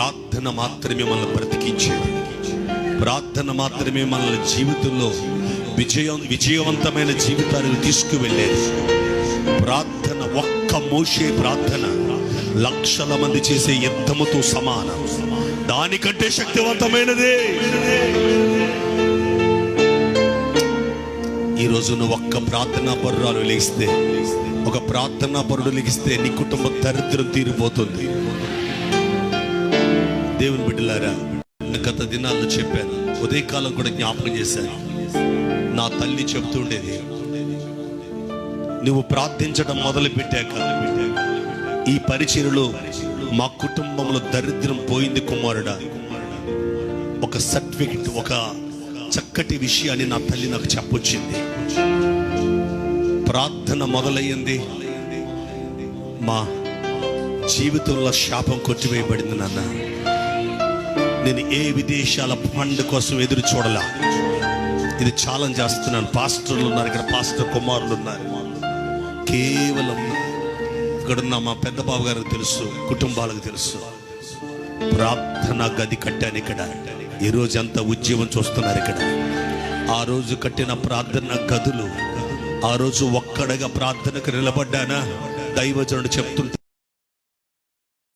ప్రార్థన మాత్రమే మనల్ని బ్రతికించేది ప్రార్థన మాత్రమే మనల్ని జీవితంలో విజయం విజయవంతమైన జీవితానికి తీసుకువెళ్ళేది. ప్రార్థన ఒక్క మోసే ప్రార్థన. లక్షల మంది చేసే యుద్ధముతో సమానం. దానికంటే శక్తివంతమైనదే. ఈ నువ్వు ఒక్క ప్రార్థనా పరురాలు లేస్తే ఒక ప్రార్థనా పరుడు లిగిస్తే నీ కుటుంబ దరిద్రం తీరిపోతుంది. దేవుని బిడ్డలారా గత దినాల్లో చెప్పాను ఉదయకాలం కూడా జ్ఞాపకం చేశాను. నా తల్లి చెప్తుండేది నువ్వు ప్రార్థించడం మొదలు పెట్టాక ఈ పరిచయలో మా కుటుంబంలో దరిద్రం పోయింది కుమారుడా. ఒక సర్టిఫికెట్ ఒక చక్కటి విషయాన్ని నా తల్లి నాకు చెప్పొచ్చింది. ప్రార్థన మొదలయ్యింది. మా జీవితంలో శాపం కొట్టివేయబడింది నాన్న. నేను ఏ విదేశాల ఫండ్ కోసం ఎదురు చూడలా? ఇది ఛాలెంజ్ చేస్తున్నాను. పాస్టర్లు ఉన్నారు ఇక్కడ పాస్టర్ కుమారులు ఉన్నారు. కేవలం ఇక్కడున్న మా పెద్ద బాబు గారికి తెలుసు కుటుంబాలకు తెలుసు. ప్రార్థన గది కట్టాను ఇక్కడ. ఈరోజు రోజు ఉద్యమం చూస్తున్నారు ఇక్కడ. ఆ రోజు కట్టిన ప్రార్థన గదులు ఆ రోజు ఒక్కడగా ప్రార్థనకు నిలబడ్డానా? దైవజనుడు చెప్తుంటే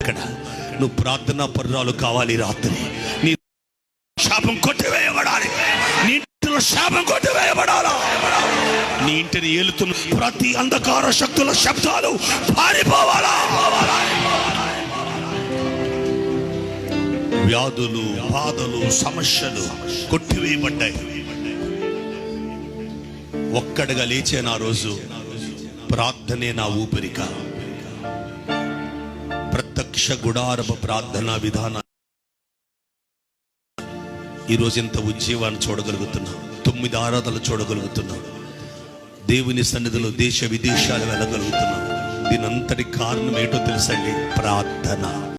ఇక్కడ నువ్వు ప్రార్థనా పర్రాలు కావాలి రాత్రి. నీ శాపం కొట్టివేయబడాలి. నీ ఇంటిలో శాపం కొట్టివేయబడాలా? నీ ఇంటిని ఏలుతున్న ప్రతి అంధకార శక్తుల శబ్దాలు పారిపోవాలా? వ్యాధులు బాధలు సమస్యలు కొట్టివేయబడ్డాయి. ఒక్కడిగా లేచే నా రోజు. ప్రార్థనే నా ఊపిరిక. ప్రత్యక్ష గుడారప ప్రార్థనా విధాన ఈరోజు ఇంత ఉజ్జీవాన్ని చూడగలుగుతున్నాం. తొమ్మిది ఆరాధనలు చూడగలుగుతున్నాం. దేవుని సన్నిధిలో దేశ విదేశాలు వెళ్ళగలుగుతున్నాం. దీనంతటి కారణం ఏంటో తెలుసండి? ప్రార్థన.